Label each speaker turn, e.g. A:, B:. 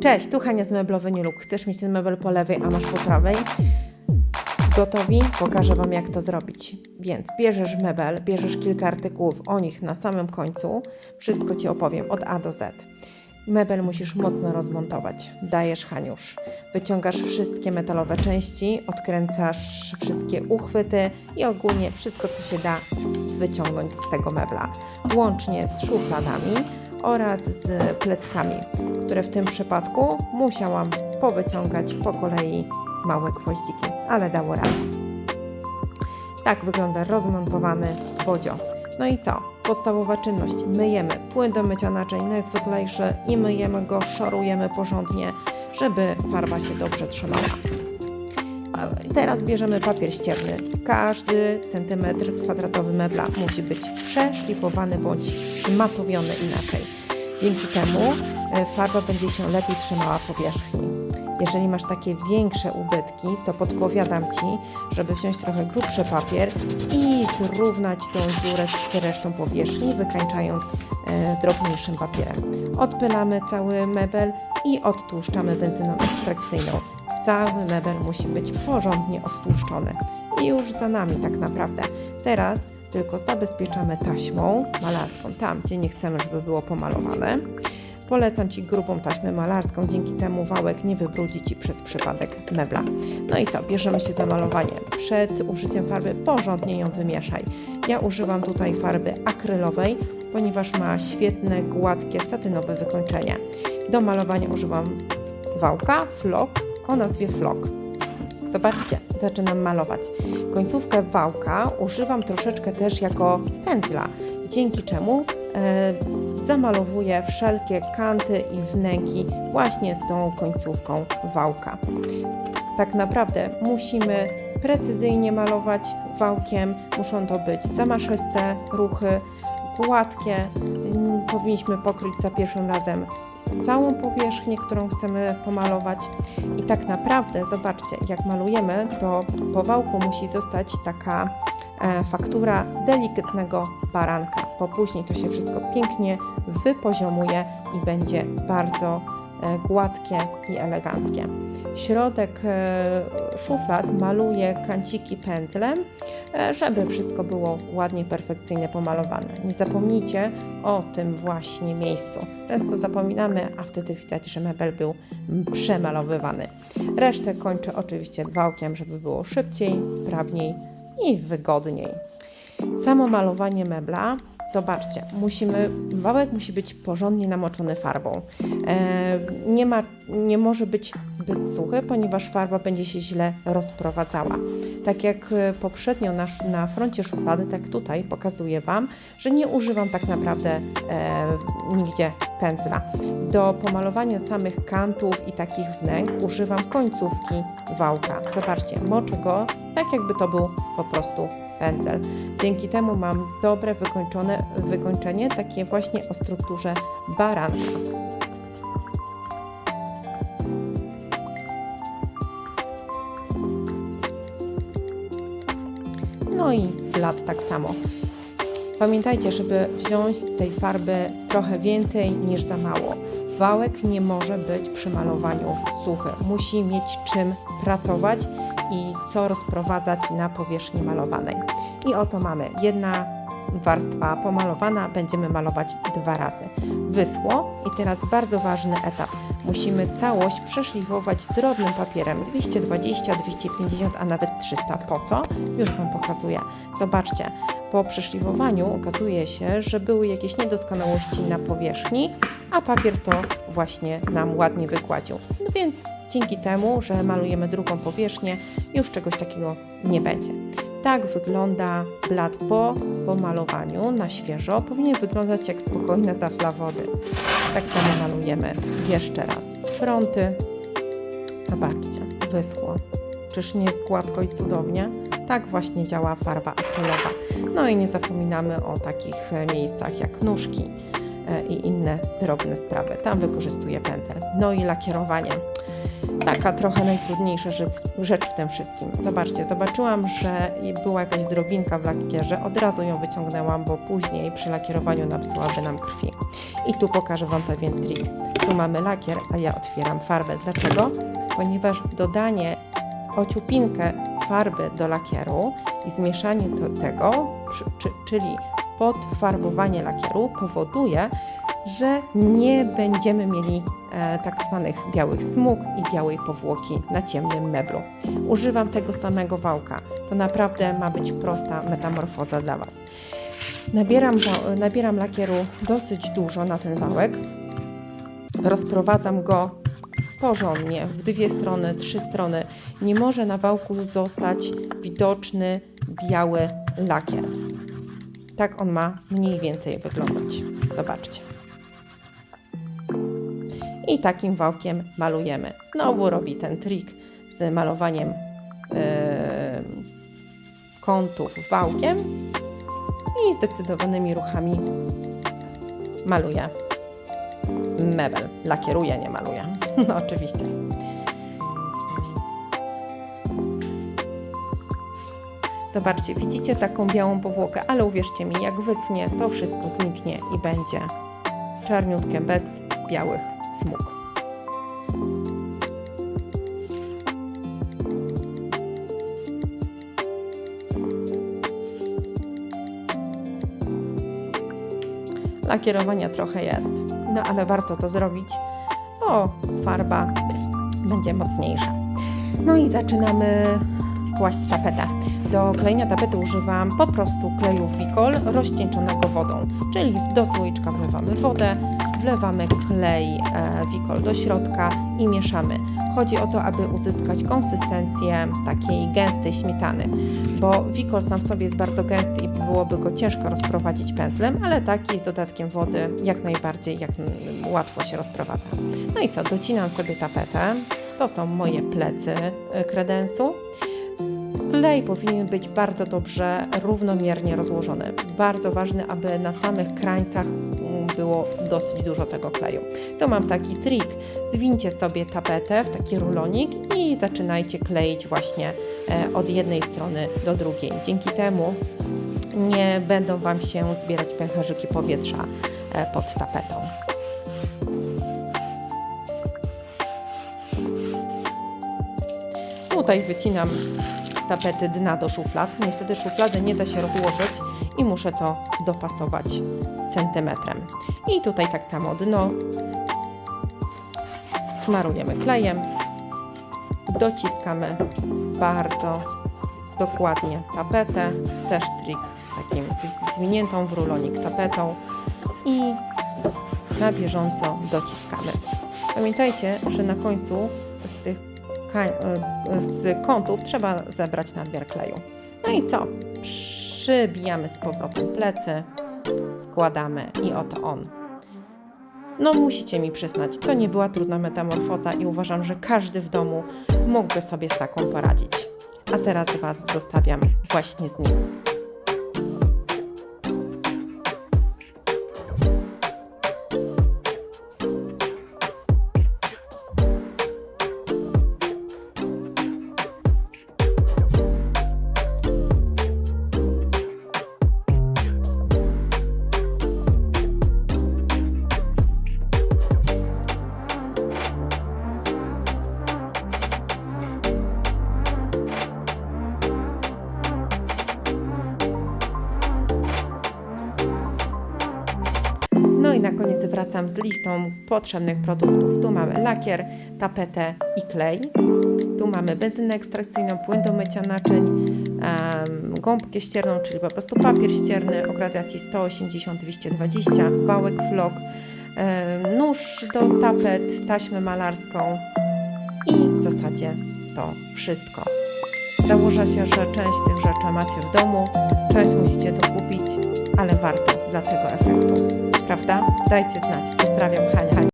A: Cześć, tu Hania z Meblowy Lub. Chcesz mieć ten mebel po lewej, a masz po prawej? Gotowi? Pokażę Wam, jak to zrobić. Więc bierzesz mebel, bierzesz kilka artykułów, o nich na samym końcu. Wszystko Ci opowiem od A do Z. Mebel musisz mocno rozmontować. Dajesz Haniusz. Wyciągasz wszystkie metalowe części, odkręcasz wszystkie uchwyty i ogólnie wszystko, co się da wyciągnąć z tego mebla. Łącznie z szufladami oraz z pleckami, które w tym przypadku musiałam powyciągać po kolei małe gwoździki, ale dało radę. Tak wygląda rozmontowany bodzio. No i co? Podstawowa czynność. Myjemy płyn do mycia naczyń najzwyklejszy i myjemy go, szorujemy porządnie, żeby farba się dobrze trzymała. Teraz bierzemy papier ścierny. Każdy centymetr kwadratowy mebla musi być przeszlifowany bądź zmatowiony inaczej. Dzięki temu e, farba będzie się lepiej trzymała powierzchni. Jeżeli masz takie większe ubytki, to podpowiadam Ci, żeby wziąć trochę grubszy papier i zrównać tą dziurę z resztą powierzchni, wykańczając e, drobniejszym papierem. Odpylamy cały mebel i odtłuszczamy benzyną ekstrakcyjną. Cały mebel musi być porządnie odtłuszczony. I już za nami tak naprawdę. Teraz tylko zabezpieczamy taśmą malarską, tam gdzie nie chcemy, żeby było pomalowane. Polecam Ci grubą taśmę malarską, dzięki temu wałek nie wybrudzi Ci przez przypadek mebla. No i co, bierzemy się za malowanie. Przed użyciem farby porządnie ją wymieszaj. Ja używam tutaj farby akrylowej, ponieważ ma świetne, gładkie, satynowe wykończenie. Do malowania używam wałka Flock o nazwie Flock. Zobaczcie, zaczynam malować. Końcówkę wałka używam troszeczkę też jako pędzla, dzięki czemu e, zamalowuję wszelkie kanty i wnęki właśnie tą końcówką wałka. Tak naprawdę musimy precyzyjnie malować wałkiem, muszą to być zamaszyste ruchy, gładkie. Mm, Powinniśmy pokryć za pierwszym razem całą powierzchnię, którą chcemy pomalować. I tak naprawdę, zobaczcie, jak malujemy, to po wałku musi zostać taka e, faktura delikatnego baranka, bo później to się wszystko pięknie wypoziomuje i będzie bardzo e, gładkie i eleganckie. Środek e, szuflad maluję kanciki pędzlem, e, żeby wszystko było ładnie, perfekcyjnie pomalowane. Nie zapomnijcie o tym właśnie miejscu. Często zapominamy, a wtedy widać, że mebel był przemalowywany. Resztę kończę oczywiście wałkiem, żeby było szybciej, sprawniej i wygodniej. Samo malowanie mebla, zobaczcie, musimy, wałek musi być porządnie namoczony farbą. E, nie, ma, nie może być zbyt suchy, ponieważ farba będzie się źle rozprowadzała. Tak jak e, poprzednio na, na froncie szuflady, tak tutaj pokazuję Wam, że nie używam tak naprawdę e, nigdzie pędzla. Do pomalowania samych kantów i takich wnęk używam końcówki wałka. Zobaczcie, moczę go tak jakby to był po prostu pędzel. Dzięki temu mam dobre wykończone, wykończenie, takie właśnie o strukturze baranka. No i blat tak samo. Pamiętajcie, żeby wziąć z tej farby trochę więcej niż za mało. Wałek nie może być przy malowaniu suchy. Musi mieć czym pracować i co rozprowadzać na powierzchni malowanej. I oto mamy jedna warstwa pomalowana, będziemy malować dwa razy. Wyschło i teraz bardzo ważny etap. Musimy całość przeszlifować drobnym papierem 220, 250, a nawet 300. Po co? Już Wam pokazuję. Zobaczcie, po przeszlifowaniu okazuje się, że były jakieś niedoskonałości na powierzchni, a papier to właśnie nam ładnie wygładził. No więc dzięki temu, że malujemy drugą powierzchnię, już czegoś takiego nie będzie. Tak wygląda blat po pomalowaniu na świeżo. Powinien wyglądać jak spokojna tafla wody. Tak samo malujemy jeszcze raz fronty. Zobaczcie, wyschło. Czyż nie jest gładko i cudownie? Tak właśnie działa farba akrylowa. No i nie zapominamy o takich miejscach jak nóżki e, i inne drobne sprawy. Tam wykorzystuję pędzel. No i lakierowanie. Taka trochę najtrudniejsza rzecz, rzecz w tym wszystkim. Zobaczcie, zobaczyłam, że była jakaś drobinka w lakierze, od razu ją wyciągnęłam, bo później przy lakierowaniu napsułaby nam krwi. I tu pokażę Wam pewien trik. Tu mamy lakier, a ja otwieram farbę. Dlaczego? Ponieważ dodanie ociupinkę farby do lakieru i zmieszanie tego, czyli podfarbowanie lakieru powoduje, że nie będziemy mieli tak zwanych białych smug i białej powłoki na ciemnym meblu. Używam tego samego wałka. To naprawdę ma być prosta metamorfoza dla Was. Nabieram, nabieram lakieru dosyć dużo na ten wałek. Rozprowadzam go porządnie w dwie strony, trzy strony. Nie może na wałku zostać widoczny biały lakier. Tak on ma mniej więcej wyglądać. Zobaczcie. I takim wałkiem malujemy. Znowu robi ten trik z malowaniem yy, kątów wałkiem i zdecydowanymi ruchami maluje mebel. Lakieruje, nie maluje. No oczywiście. Zobaczcie, widzicie taką białą powłokę, ale uwierzcie mi, jak wysnie, to wszystko zniknie i będzie czarniutkie, bez białych smug. Lakierowania trochę jest, no ale warto to zrobić, bo farba będzie mocniejsza. No i zaczynamy kłaść tapetę. Do klejenia tapety używam po prostu kleju Wikol rozcieńczonego wodą, czyli do słoiczka wlewamy wodę, wlewamy klej e, Wikol do środka i mieszamy. Chodzi o to, aby uzyskać konsystencję takiej gęstej śmietany, bo Wikol sam w sobie jest bardzo gęsty i byłoby go ciężko rozprowadzić pędzlem, ale taki z dodatkiem wody jak najbardziej jak łatwo się rozprowadza. No i co, docinam sobie tapetę. To są moje plecy e, kredensu. Klej powinien być bardzo dobrze, równomiernie rozłożony. Bardzo ważne, aby na samych krańcach było dosyć dużo tego kleju. Tu mam taki trik. Zwincie sobie tapetę w taki rulonik i zaczynajcie kleić właśnie e, od jednej strony do drugiej. Dzięki temu nie będą Wam się zbierać pęcherzyki powietrza e, pod tapetą. Tutaj wycinam z tapety dna do szuflad. Niestety szuflady nie da się rozłożyć i muszę to dopasować centymetrem. I tutaj tak samo dno smarujemy klejem, dociskamy bardzo dokładnie tapetę, też trik takim zwiniętą w rulonik tapetą i na bieżąco dociskamy. Pamiętajcie, że na końcu z tych e, z kątów trzeba zebrać nadmiar kleju. No i co? Przybijamy z powrotem plecy, składamy i oto on. No musicie mi przyznać, to nie była trudna metamorfoza i uważam, że każdy w domu mógłby sobie z taką poradzić. A teraz Was zostawiam właśnie z nim. Na koniec wracam z listą potrzebnych produktów. Tu mamy lakier, tapetę i klej. Tu mamy benzynę ekstrakcyjną, płyn do mycia naczyń, gąbkę ścierną, czyli po prostu papier ścierny o gradacji 180-220, wałek flok, nóż do tapet, taśmę malarską i w zasadzie to wszystko. Założę się, że część tych rzeczy macie w domu, część musicie to kupić, ale warto dla tego efektu. Prawda? Dajcie znać. Pozdrawiam, Hania.